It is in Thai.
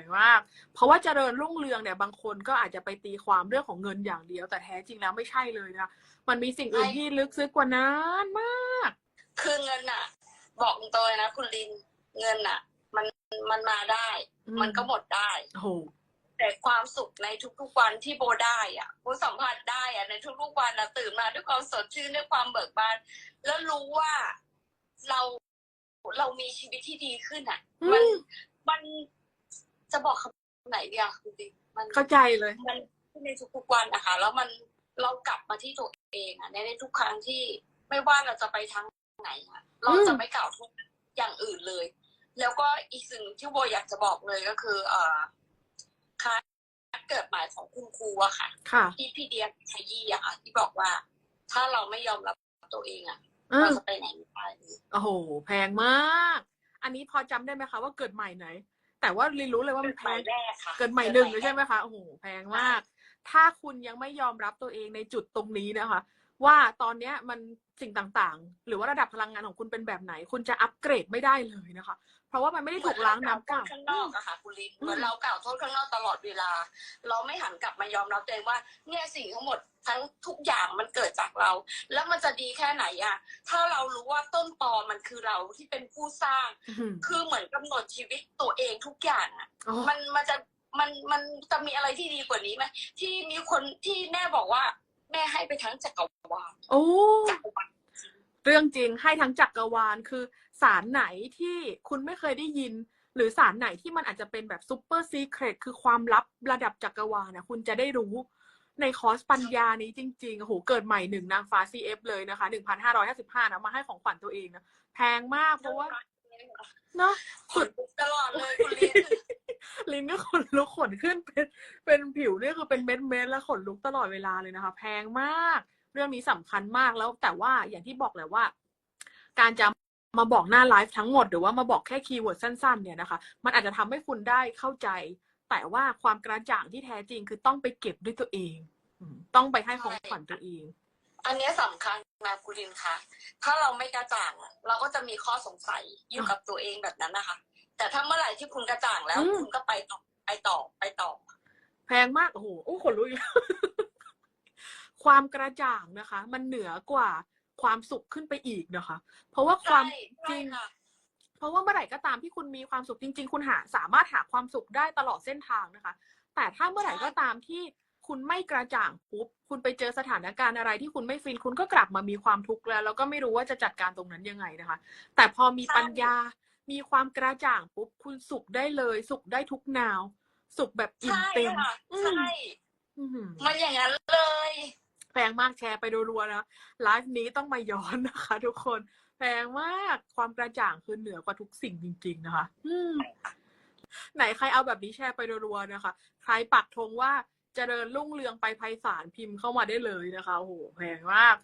งมาก เพราะว่าเจริญรุ่งเรืองเนี่ยบางคนก็อาจจะไปตีความเรื่องของเงินอย่างเดียว แต่แท้จริงแล้วไม่ใช่เลยนะมันมีสิ่งอื่นใช่ที่ลึกซึ้งกว่านั้นมาก คือเงินอะบอกตรงๆเลยนะคุณลินเงินอะมันมันมาได้อืมมันก็หมดได้โอ้โหแต่ความสุขในทุกๆวันที่โบได้อะโบสัมผัสได้อะในทุกๆวันอะตื่นมาด้วยความสดชื่นด้วยความเบิกบาน แล้วรู้ว่าเราเรามีชีวิตที่ดีขึ้นอะอืมมันมัน จะบอกคำไหนดีอะคุณลินมันเข้าใจเลย มันในทุกๆวันนะคะแล้วมันเรากลับมาที่ตัวเองอะในในทุกครั้งที่ไม่ว่าเราจะไปทางไหนอะเราจะไม่กล่าวโทุกอย่างอื่นเลย แล้วก็อีกสิ่งที่โบอยากจะบอกเลยก็คือ เอ่อคาเกิดหมายของคุณครูอะค่ะ ค่ะที่พี่เดียขยี้อะค่ะที่บอกว่า ถ้าเราไม่ยอมรับตัวเองอะอืเรามจะไปไหนไม่ได้เลยโอ้โห แพงมาก อันนี้พอจำได้ไหมคะว่าเกิดใหม่ไหน แต่ว่าลินรู้เลยว่ามันแพหมายงแรกค่ะเกิดใหม่หนึ่งเลยใช่ไหมคะโอ้โหแพงมาก ถ้าคุณยังไม่ยอมรับตัวเองในจุดตรงนี้นะคะ ว่าตอนเนี้ยมันสิ่งต่างๆ หรือว่าระดับพลังงานของคุณเป็นแบบไหน คุณจะอัปเกรดไม่ได้เลยนะคะ เพราะว่ามันไม่ได้ถูกล้างน้ำเก่าเก่าข้างนอกอะค่ะคุณลินอืมเหมือนเรากล่าวโทษข้างนอกตลอดเวลา เราไม่หันกลับมายอมรับตัวเองว่า เนี่ยสิ่งทั้งหมดทั้งทุกอย่างมันเกิดจากเรา แล้วมันจะดีแค่ไหนอะถ้าเรารู้ว่าต้นตอมันคือเราที่เป็นผู้สร้างอื้อหือคือเหมือนกำหนดชีวิตตัวเองทุกอย่างอะโอ้มันมันจะมันมันจะมีอะไรที่ดีกว่านี้ไหมที่มีคนที่แม่บอกว่า แม่ให้ไปทั้งจักรวาลโอ้จักรวาลเรื่องจริงให้ทั้งจักรวาลคือสารไหนที่คุณไม่เคยได้ยิน หรือสารไหนที่มันอาจจะเป็นแบบซูเปอร์ซีเครตคือความลับระดับจักรวาลนะคุณจะได้รู้ในคอร์สปัญญานี้จริงๆโอ้โหเกิดใหม่หนึ่งนางฟ้า CF เลยนะคะหนึ่งพันห้าร้อยห้าสิบห้านะมาให้ของขวัญตัวเองนะแพงมากเพราะว่าเนาะ ขนลุกตลอดเลยคุณลิน ลิ้นก็ขนลุกขนขึ้นเป็นเป็นผิวนี่ คือเป็นเม็ดเม็ดๆแล้วขนลุกตลอดเวลาเลยนะคะ แพงมาก เรื่องนี้สำคัญมากแล้วแต่ว่าอย่างที่บอกแหละว่า การจะมาบอกหน้าไลฟ์ทั้งหมด หรือว่ามาบอกแค่คีย์เวิร์ดสั้น ๆ เนี่ยนะคะ มันอาจจะทำให้คุณได้เข้าใจ แต่ว่าความกระจ่างที่แท้จริงคือต้องไปเก็บด้วยตัวเองอืมต้องไปให้ของขวัญตัวเอง อันเนี้ยสำคัญนะคุณลินคะถ้าเราไม่กระจ่างอะเราก็จะมีข้อสงสัยอยู่กับตัวเองแบบนั้นนะคะ แต่ถ้าเมื่อไหร่ที่คุณกระจ่างแล้วอืมคุณก็ไปต่อไปต่อไปต่อ แพงมากโอ้โหอู้ขนลุกอีกแล้วความกระจ่างนะคะ มันเหนือกว่าความสุขขึ้นไปอีกนะคะ เพราะว่าความใช่จใช่ริงค่ะเพราะว่าเมื่อไหร่ก็ตามที่คุณมีความสุขจริง ๆ คุณหาสามารถหาความสุขได้ตลอดเส้นทางนะคะ แต่ถ้าเมื่อไหร่ก็ตามที่คุณไม่กระจ่างปุ๊บ คุณไปเจอสถานการณ์อะไรที่คุณไม่ฟิน คุณก็กลับมามีความทุกข์แล้ว แล้วก็ไม่รู้ว่าจะจัดการตรงนั้นยังไงนะคะ แต่พอมีใช่ปัญญา มีความกระจ่างปุ๊บ คุณสุขได้เลย สุขได้ทุกนาว สุขแบบอิ่มใช่เต็มค่ะอืมใช่อื้อหือมันอย่างนั้นเลย แพงมากแชร์ไปรัวๆนะไลฟ์นี้ต้องมาย้อนนะคะ ทุกคนแพงมากความกระจ่างคือเหนือกว่าทุกสิ่งจริง ๆ นะคะ อืม ไหนใครเอาแบบนี้แชร์ไปรัวๆนะคะ ใครปักธงว่าเจริญรุ่งเรืองไปไพศาลพิมพ์เข้ามาได้เลยนะคะโอ้โหแพงมาก